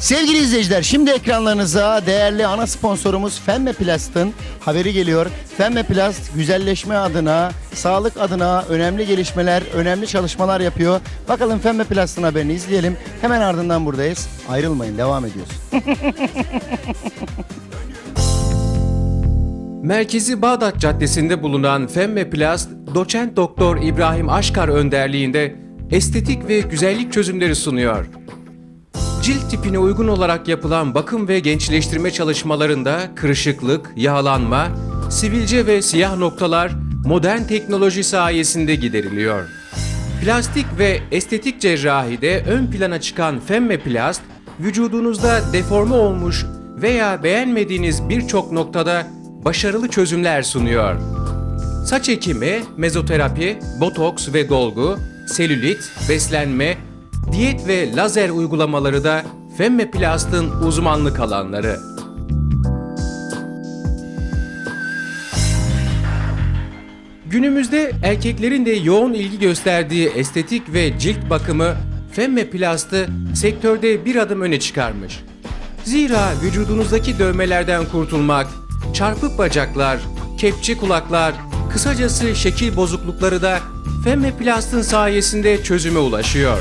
Sevgili izleyiciler şimdi ekranlarınıza değerli ana sponsorumuz Femme Plast'ın haberi geliyor. Femme Plast güzelleşme adına, sağlık adına önemli gelişmeler, önemli çalışmalar yapıyor. Bakalım Femme Plast'ın haberini izleyelim. Hemen ardından buradayız. Ayrılmayın devam ediyoruz. Merkezi Bağdat Caddesi'nde bulunan Femme Plast, doçent doktor İbrahim Aşkar önderliğinde estetik ve güzellik çözümleri sunuyor. Cilt tipine uygun olarak yapılan bakım ve gençleştirme çalışmalarında kırışıklık, yağlanma, sivilce ve siyah noktalar modern teknoloji sayesinde gideriliyor. Plastik ve estetik cerrahide ön plana çıkan Femme Plast, vücudunuzda deforme olmuş veya beğenmediğiniz birçok noktada başarılı çözümler sunuyor. Saç ekimi, mezoterapi, botoks ve dolgu, selülit, beslenme, diyet ve lazer uygulamaları da Femme Plast'ın uzmanlık alanları. Günümüzde erkeklerin de yoğun ilgi gösterdiği estetik ve cilt bakımı Femme Plast'ı sektörde bir adım öne çıkarmış. Zira vücudunuzdaki dövmelerden kurtulmak, çarpık bacaklar, kepçe kulaklar, kısacası şekil bozuklukları da Femme Plast'ın sayesinde çözüme ulaşıyor.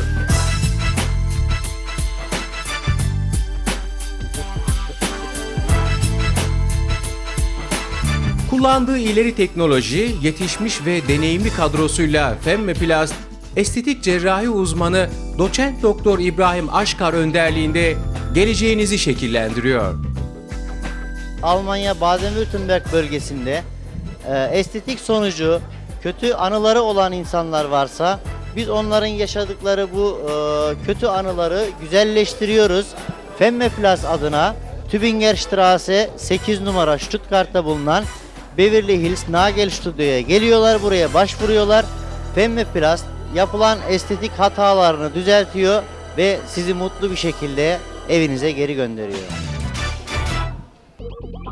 Kullandığı ileri teknoloji, yetişmiş ve deneyimli kadrosuyla Femme Plast, estetik cerrahi uzmanı doçent doktor İbrahim Aşkar önderliğinde geleceğinizi şekillendiriyor. Almanya Baden-Württemberg bölgesinde e, estetik sonucu kötü anıları olan insanlar varsa biz onların yaşadıkları bu e, kötü anıları güzelleştiriyoruz. Femme Plus adına Tübingerstraße 8 numara Stuttgart'ta bulunan Beverly Hills Nagel Studio'ya geliyorlar buraya başvuruyorlar. Femme Plus yapılan estetik hatalarını düzeltiyor ve sizi mutlu bir şekilde evinize geri gönderiyor.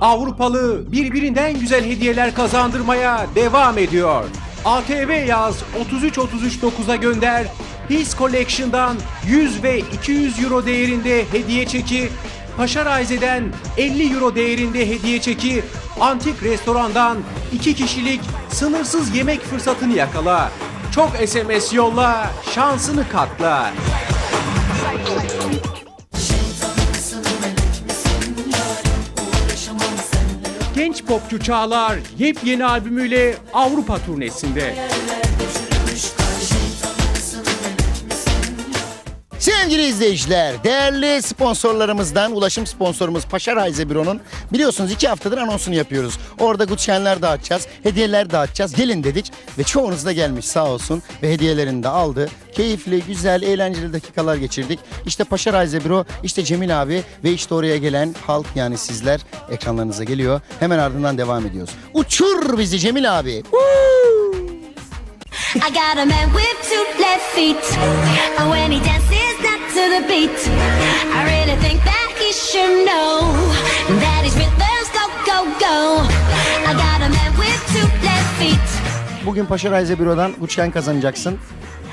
Avrupalı birbirinden güzel hediyeler kazandırmaya devam ediyor. ATV yaz 33-33-9'a gönder. His Collection'dan 100 ve 200 euro değerinde hediye çeki, Paşarayze'den 50 euro değerinde hediye çeki, Antik Restoran'dan 2 kişilik sınırsız yemek fırsatını yakala. Çok SMS yolla, şansını katla. Genç popçu Çağlar yepyeni albümüyle Avrupa turnesinde. Sevgili izleyiciler, değerli sponsorlarımızdan, ulaşım sponsorumuz Paşa Raize Büro'nun biliyorsunuz iki haftadır anonsunu yapıyoruz. Orada Gutschenler dağıtacağız, hediyeler dağıtacağız. Gelin dedik ve çoğunuz da gelmiş sağ olsun ve hediyelerini de aldı. Keyifli, güzel, eğlenceli dakikalar geçirdik. İşte Paşa Raize Büro, işte Cemil abi ve işte oraya gelen halk yani sizler ekranlarınıza geliyor. Hemen ardından devam ediyoruz. Uçur bizi Cemil abi. I got a man with two left feet. And when he dances to the beat, I really think that he should know that his rhythms go, go, go. I got a man with two left feet. Bugün Paşa Raize Büro'dan uçan kazanacaksın.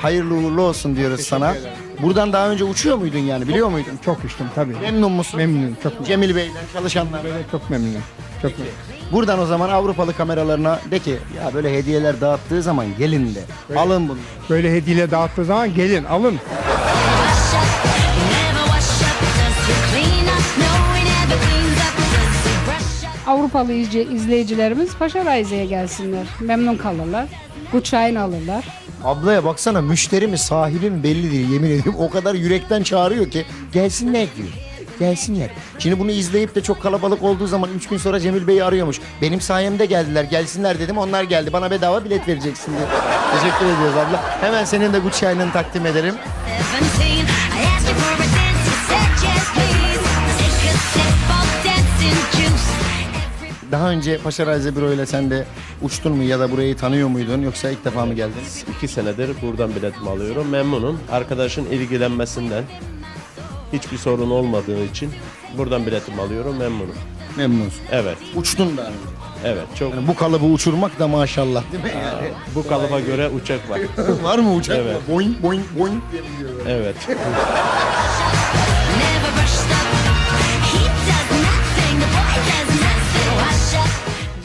Hayırlı uğurlu olsun diyoruz sana. Buradan daha önce uçuyor muydun yani biliyor muydun? Çok uçtum tabii. Memnun musun? Memnunum, çok memnunum. Cemil Bey'den çalışanlar. Böyle çok memnunum. Çok memnunum. Buradan o zaman Avrupalı kameralarına de ki ya böyle hediyeler dağıttığı zaman gelin de alın bunu. Böyle hediye dağıttığı zaman gelin alın. Avrupalı izleyicilerimiz Paşa Raize'ye gelsinler. Memnun kalırlar. Gutschein alırlar. Ablaya baksana müşteri mi sahibi mi belli değil yemin ediyorum. O kadar yürekten çağırıyor ki gelsinler diyor. Gelsinler. Şimdi bunu izleyip de çok kalabalık olduğu zaman 3 gün sonra Cemil Bey'i arıyormuş. Benim sayemde geldiler gelsinler dedim onlar geldi. Bana bedava bilet vereceksin diye. Teşekkür ediyoruz abla. Hemen senin de Gucci'nin takdim ederim. Daha önce Paşa Raize Büro ile sen de uçtun mu ya da burayı tanıyor muydun yoksa ilk defa mı geldin? İki senedir buradan biletimi alıyorum. Memnunum. Arkadaşın ilgilenmesinden hiçbir sorun olmadığı için buradan biletimi alıyorum. Memnunum. Memnunsun. Evet, Uçtun da. evet. Çok Yani bu kalıbı uçurmak da maşallah değil mi? Yani bu kalıba göre uçak var. var mı uçak? Evet. Boing boing boing diye. Evet.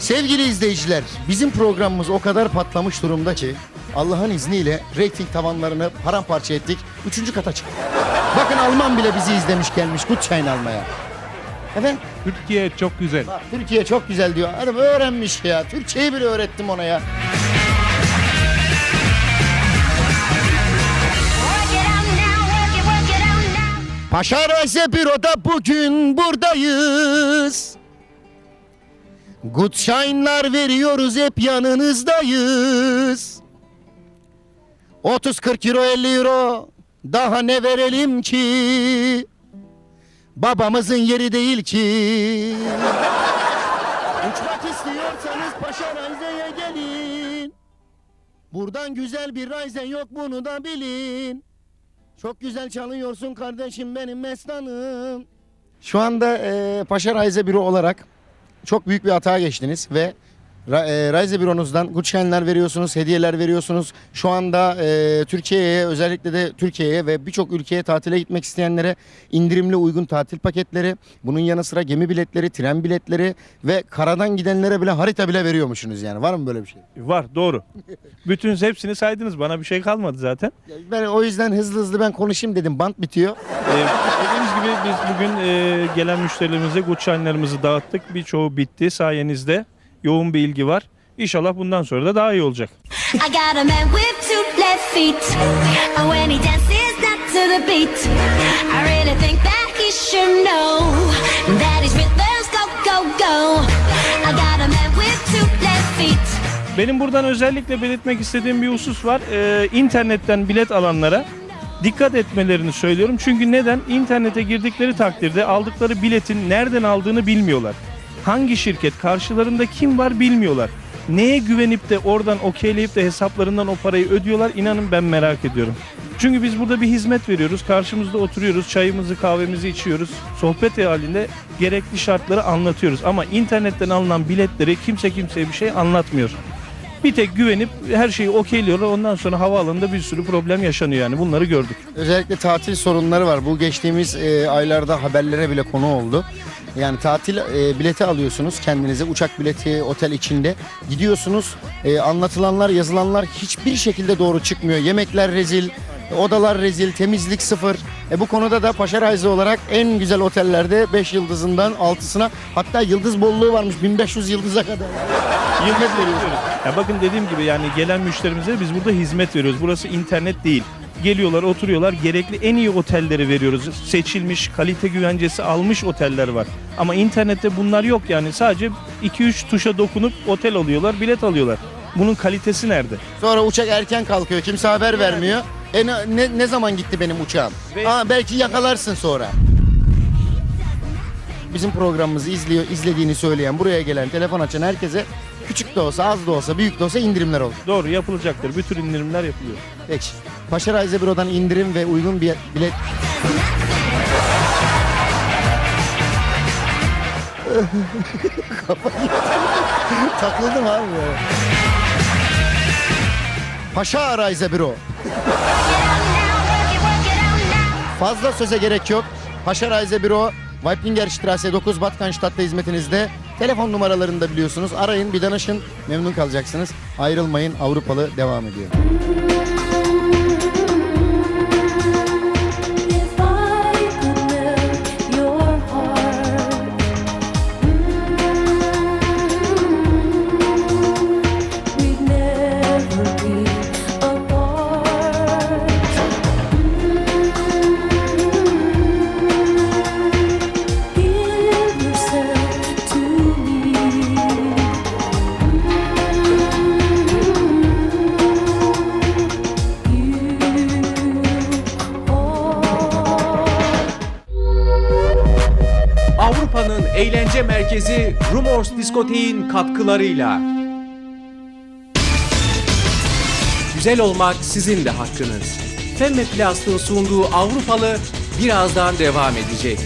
Sevgili izleyiciler, bizim programımız o kadar patlamış durumda ki Allah'ın izniyle reyting tavanlarını paramparça ettik. Üçüncü kata çıktık. Bakın Alman bile bizi izlemiş gelmiş Gutschein almaya. Efendim? Türkiye çok güzel. Bak, Türkiye çok güzel diyor. Adam öğrenmiş ya. Türkçeyi bile öğrettim ona ya. Paşa Reise Büro'da bugün buradayız. Gutschein'lar veriyoruz hep yanınızdayız. 30-40 euro 50 euro daha ne verelim ki? Babamızın yeri değil ki. Uçmak istiyorsanız Paşa Raize'ye gelin. Buradan güzel bir Raizen yok bunu da bilin. Çok güzel çalıyorsun kardeşim benim mestanım. Şu anda e, Paşa Raize Büro olarak çok büyük bir hata geçtiniz ve Ra- e, Raize Büro'nuzdan Gutschein'ler veriyorsunuz, hediyeler veriyorsunuz. Şu anda e, Türkiye'ye özellikle de Türkiye'ye ve birçok ülkeye tatile gitmek isteyenlere indirimli uygun tatil paketleri, bunun yanı sıra gemi biletleri, tren biletleri ve karadan gidenlere bile harita bile veriyormuşsunuz yani. Var mı böyle bir şey? Var doğru. Bütün hepsini saydınız. Bana bir şey kalmadı zaten. Ben o yüzden hızlı hızlı ben konuşayım dedim. Bant bitiyor. Ee, dediğimiz gibi biz bugün e, gelen müşterilerimize Gutschein'lerimizi dağıttık. Birçoğu bitti sayenizde. Yoğun bir ilgi var. İnşallah bundan sonra da daha iyi olacak. Feet. Benim buradan özellikle belirtmek istediğim bir husus var. Ee, internetten bilet alanlara dikkat etmelerini söylüyorum. Çünkü neden? İnternete girdikleri takdirde aldıkları biletin nereden aldığını bilmiyorlar. Hangi şirket, karşılarında kim var bilmiyorlar. Neye güvenip de oradan okeyleyip de hesaplarından o parayı ödüyorlar inanın ben merak ediyorum. Çünkü biz burada bir hizmet veriyoruz. Karşımızda oturuyoruz, çayımızı, kahvemizi içiyoruz. Sohbet halinde gerekli şartları anlatıyoruz. Ama internetten alınan biletleri kimse kimseye bir şey anlatmıyor. Bir tek güvenip her şeyi okeyliyorlar. Ondan sonra havaalanında bir sürü problem yaşanıyor yani. Bunları gördük. Özellikle tatil sorunları var. Bu geçtiğimiz e, aylarda haberlere bile konu oldu. Yani tatil e, bileti alıyorsunuz kendinize uçak bileti otel içinde gidiyorsunuz e, anlatılanlar yazılanlar hiçbir şekilde doğru çıkmıyor yemekler rezil odalar rezil temizlik sıfır e, bu konuda da Paşa Raizi olarak en güzel otellerde 5 yıldızından 6'sına hatta yıldız bolluğu varmış 1500 yıldıza kadar hizmet veriyorsunuz. Ya bakın dediğim gibi yani gelen müşterimize biz burada hizmet veriyoruz. Burası internet değil. Geliyorlar, oturuyorlar. Gerekli en iyi otelleri veriyoruz. Seçilmiş, kalite güvencesi almış oteller var. Ama internette bunlar yok yani. Sadece 2-3 tuşa dokunup otel alıyorlar, bilet alıyorlar. Bunun kalitesi nerede? Sonra uçak erken kalkıyor. Kimse haber vermiyor. E ne, ne, ne zaman gitti benim uçağım? Ve- Aa, belki yakalarsın sonra. Bizim programımızı izliyor, izlediğini söyleyen, buraya gelen, telefon açan herkese küçük de olsa, az da olsa, büyük de olsa indirimler olur. Doğru yapılacaktır. Bütün indirimler yapılıyor. Peki. Paşa Raize Büro'dan indirim ve uygun bir bilet... Takıldım abi. Paşa Raize Büro. Fazla söze gerek yok. Paşa Raize Büro, Weiblinger Straße 9 Batkanstadt'ta hizmetinizde. Telefon numaralarını da biliyorsunuz. Arayın bir danışın. Memnun kalacaksınız. Ayrılmayın. Avrupalı devam ediyor. Eğlence merkezi Rumors Diskotek'in katkılarıyla. Güzel olmak sizin de hakkınız. Femme Plast'ın sunduğu Avrupalı birazdan devam edecek.